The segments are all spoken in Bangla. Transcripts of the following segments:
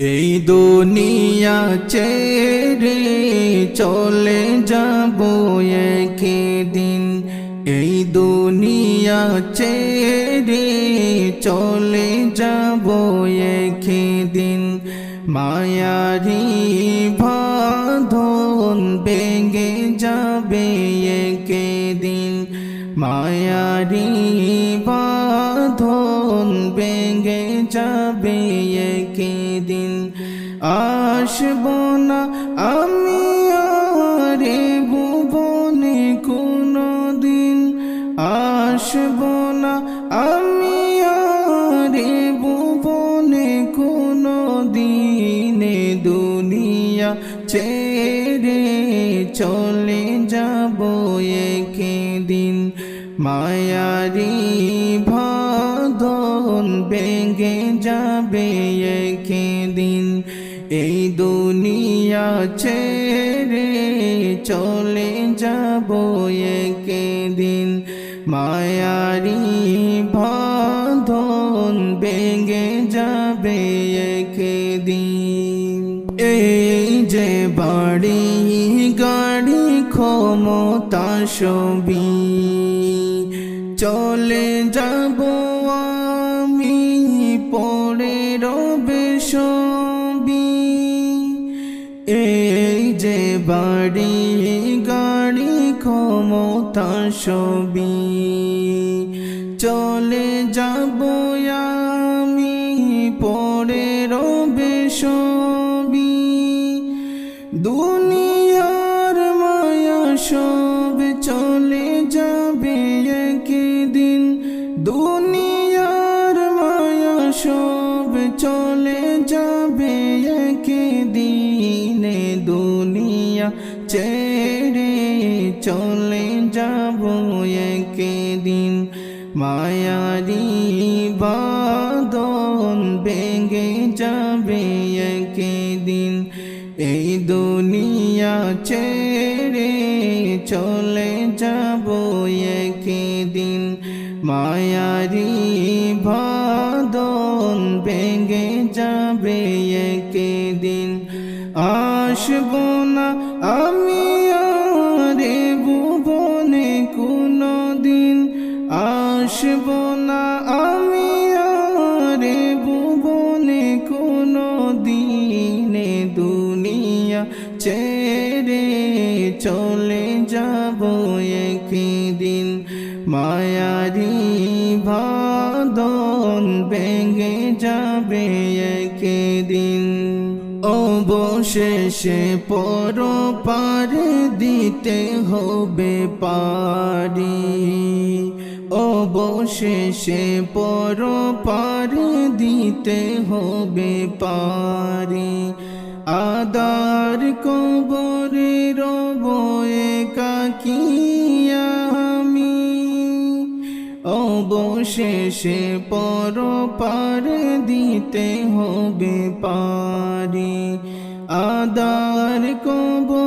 এই দুনিয়া ছেড়ে চলে যাব একদিন। এই দুনিয়া ছেড়ে চলে যাব একদিন। মায়ারি বাঁধন ভেঙে যাবে একদিন। মায়ারি বাঁধন ভেঙে যাবে একদিন। আসব না আমি আরে ভুবনে কোনো দিন আসব না আমি আরে ভুবনে কোনো দিনে দুনিয়া ছেড়ে চলে যাব একদিন। মায়ারি ভেঙে যাবে একদিন এই দুনিয়া ছেড়ে চলে যাব একদিন মায়ারি ভাদন ভেঙে যাবে একদিন এই যে বাড়ি, গাড়ি, ক্ষমতা সবই। চলে যাব পড়ে রবে সবই। এই যে বাড়ি, গাড়ি, ক্ষমতা সবই। চলে যাব আমি, পড়ে রবে সবই। দুনিয়ার মায়া সব চলে যাবে একদিন। দুনিয়ার মায়া সব চলে যাবে একদিন দুনিয়া ছেড়ে চলে যাব একদিন। মায়ারি বাদন ভেঙে যাবে একদিন। এই দুনিয়া ছেড়ে চলে যাব একদিন। মায়ারি ভাদন ভেঙে যাবে একদিন। আসব না আমি আরে ভুবনে কোনো দিন আসব না আমি আরে ভুবনে কোনো দিনে দুনিয়া ছেড়ে চলে যাব একদিন। মায়ারি ভাদন ভেঙে যাবে একদিন। অবশেষে পর পার দিতে হবে পারি। অবশেষে পর পার দিতে হবে পারি। আদার কবরে রব একাকিয়া অবশেষে পর পার দিতে হবে পারি। আদার কবরে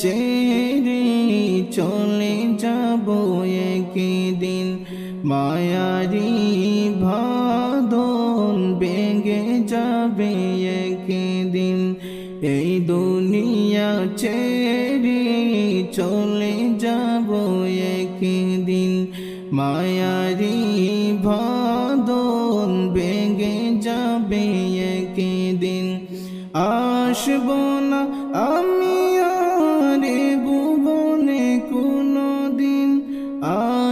ছেড়ে চলে যাব একদিন। মায়ারি ভাদন ভেঙে যাবে একদিন। এই দুনিয়া চেরি চলে যাব একদিন। মায়ারি ভাদন ভেঙে যাবে একদিন। আসব না আমি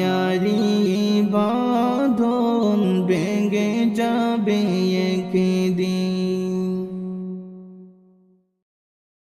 মায়ারি বাঁধন ভেঙে যাবে একে